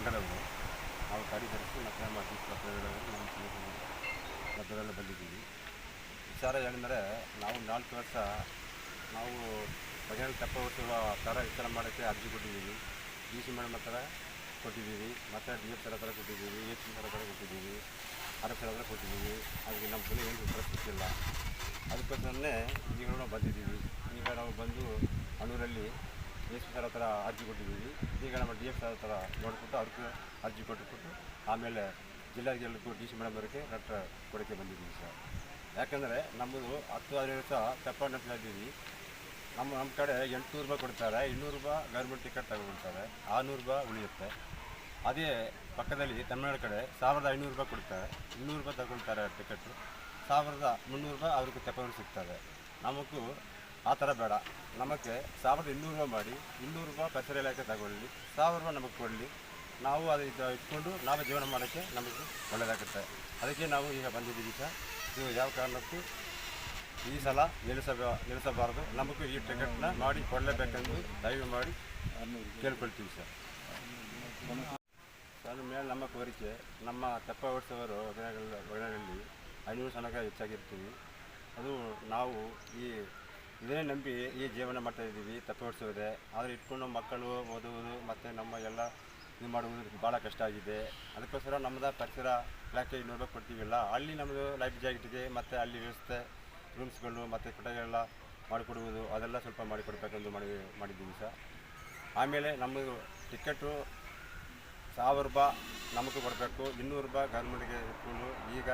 ಸಂಘದವರು ನಾವು ಗಾಡಿ ಧರಿಸಿ ಮತ್ತೆ ಟೀಚರ್ ಹತ್ರಗಳಲ್ಲಿ ನಮ್ಮ ಬಂದಿದ್ದೀವಿ. ವಿಚಾರ ಏನೆಂದರೆ ನಾವು ನಾಲ್ಕು ವರ್ಷ ನಾವು ಭಜನೆ ತಪ್ಪ ಹೊತ್ತಿರುವ ಥರ ವಿಚಾರ ಮಾಡೋಕ್ಕೆ ಅರ್ಜಿ ಕೊಟ್ಟಿದ್ದೀವಿ. ಡಿ ಸಿ ಮೇಡಮ್ ಹತ್ರ ಕೊಟ್ಟಿದ್ದೀವಿ. ಮತ್ತು ಡಿ ಎಫ್ ಸರ್ ಹತ್ರ ಕೊಟ್ಟಿದ್ದೀವಿ. ಎ ಸಿ ಸರ್ ಹತ್ರ ಕೊಟ್ಟಿದ್ದೀವಿ. ಆರ್ ಎಫ್ ಸರ್ ಹತ್ರ ಕೊಟ್ಟಿದ್ದೀವಿ. ಅದಕ್ಕೆ ನಮ್ಮ ಬೆಲೆ ಏನು ಉತ್ತರ ಅದಕ್ಕೋಸ್ಕರನೇ ಈಗ ನಾವು ಬಂದಿದ್ದೀವಿ. ಈಗ ನಾವು ಬಂದು ಅಣೂರಲ್ಲಿ ಎಸ್ ಪಿ ಸರ್ ಹತ್ರ ಅರ್ಜಿ ಕೊಟ್ಟಿದ್ದೀವಿ. ಈಗ ನಮ್ಮ ಡಿ ಎಫ್ ಸರ್ ಹತ್ರ ನೋಡಿಬಿಟ್ಟು ಅದಕ್ಕೆ ಅರ್ಜಿ ಕೊಟ್ಟುಬಿಟ್ಟು ಆಮೇಲೆ ಜಿಲ್ಲಾಧಿಕಾರಿಗಳಿಗೂ ಡಿ ಸಿ ಮೇಡಮ್ ಅವರಿಗೆ ಲೆಟ್ರ್ ಕೊಡೋಕ್ಕೆ ಬಂದಿದ್ದೀವಿ ಸರ್ ಯಾಕಂದರೆ ನಮ್ಮದು ಹತ್ತು ಹದಿನೈದು ವರ್ಷ ತೆಪ್ಪ ನಡೆಸ್ತಾ ಇದ್ದೀವಿ ನಮ್ಮ ನಮ್ಮ ಕಡೆ ಎಂಟುನೂರು ರೂಪಾಯಿ ಕೊಡ್ತಾರೆ, ಇನ್ನೂರು ರೂಪಾಯಿ ಗೌರ್ಮೆಂಟ್ ಟಿಕೆಟ್ ತಗೊಂಡ್ಬಿಡ್ತಾರೆ ಆರುನೂರು ರೂಪಾಯಿ ಉಳಿಯುತ್ತೆ. ಅದೇ ಪಕ್ಕದಲ್ಲಿ ತಮಿಳ್ನಾಡು ಕಡೆ ಸಾವಿರದ ಐನೂರು ರೂಪಾಯಿ ಕೊಡ್ತಾರೆ, ಇನ್ನೂರು ರೂಪಾಯಿ ತಗೊಳ್ತಾರೆ ಟಿಕೆಟು ಸಾವಿರದ ಮುನ್ನೂರು ರೂಪಾಯಿ ಅವ್ರಿಗೆ ತಗೊಂಡು ಸಿಗ್ತದೆ. ನಮಗೂ ಆ ಥರ ಬೇಡ. ನಮಗೆ ಸಾವಿರದ ಇನ್ನೂರು ರೂಪಾಯಿ ಮಾಡಿ, ಇನ್ನೂರು ರೂಪಾಯಿ ಕಚೇರಿ ಇಲಾಖೆ ತಗೊಳ್ಳಿ, ಸಾವಿರ ರೂಪಾಯಿ ನಮಗೆ ಕೊಡಲಿ. ನಾವು ಅದು ಇಟ್ಕೊಂಡು ನಾವೇ ಜೀವನ ಮಾಡೋಕ್ಕೆ ನಮಗೆ ಒಳ್ಳೆಯದಾಗುತ್ತೆ. ಅದಕ್ಕೆ ನಾವು ಈಗ ಬಂದಿದ್ದೀವಿ ಸರ್. ಇದು ಯಾವ ಕಾರಣಕ್ಕೂ ಈ ಸಲ ನಿಲ್ಲಿಸಬ, ನಿಲ್ಲಿಸಬಾರದು. ನಮಗೂ ಈ ಟಿಕೆಟ್ನ ಮಾಡಿ ಕೊಡಲೇಬೇಕೆಂದು ದಯವು ಮಾಡಿ ಕೇಳ್ಕೊಳ್ತೀವಿ ಸರ್. ಅದ್ರ ಮೇಲೆ ನಮ್ಮ ಕೋರಿಕೆ, ನಮ್ಮ ತೆಪ್ಪ ಓಡಿಸೋರು ಒಗಣಗಳ ಒಗಣಗಳಲ್ಲಿ ಐನೂರು ಸನಕ ಹೆಚ್ಚಾಗಿರ್ತೀವಿ. ಅದು ನಾವು ಈ ಇದನ್ನೇ ನಂಬಿ ಈ ಜೀವನ ಮಾಡ್ತಾ ಇದ್ದೀವಿ ತೆಪ್ಪ ಓಡಿಸೋದೆ ಆದರೆ ಇಟ್ಕೊಂಡು ಮಕ್ಕಳು ಓದುವುದು ಮತ್ತು ನಮ್ಮ ಎಲ್ಲ ಇದು ಮಾಡುವುದು ಭಾಳ ಕಷ್ಟ ಆಗಿದೆ. ಅದಕ್ಕೋಸ್ಕರ ನಮ್ಮದ ಪರಿಸರ ಇಲಾಖೆ ಇನ್ನೂರು ಕೊಡ್ತೀವಿಲ್ಲ, ಅಲ್ಲಿ ನಮ್ಮದು ಲೈಫ್ ಜಾಕೆಟ್ಗೆ ಮತ್ತು ಅಲ್ಲಿ ವ್ಯವಸ್ಥೆ ರೂಮ್ಸ್ಗಳು ಮತ್ತು ಕೊಠಡಿಗಳೆಲ್ಲ ಮಾಡಿಕೊಡುವುದು, ಅದೆಲ್ಲ ಸ್ವಲ್ಪ ಮಾಡಿಕೊಡ್ಬೇಕೆಂದು ಮಾಡಿ, ಮಾಡಿದ್ದೀವಿ ಸರ್. ಆಮೇಲೆ ನಮ್ಮದು ಟಿಕೆಟು ಸಾವಿರ ರೂಪಾಯಿ ನಮಗೂ ಕೊಡಬೇಕು. ಇನ್ನೂರು ರೂಪಾಯಿ ಗೌರ್ಮೆಂಟ್ಗೆ ಇಟ್ಕೊಂಡು ಈಗ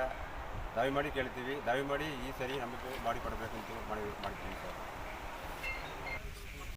ದಯಮಾಡಿ ಕೇಳ್ತೀವಿ. ದಯಮಾಡಿ ಈ ಸರಿ ನಮಗೂ ಮಾಡಿ ಕೊಡಬೇಕಂತ ಮಾಡಿ ಮಾಡ್ತೀವಿ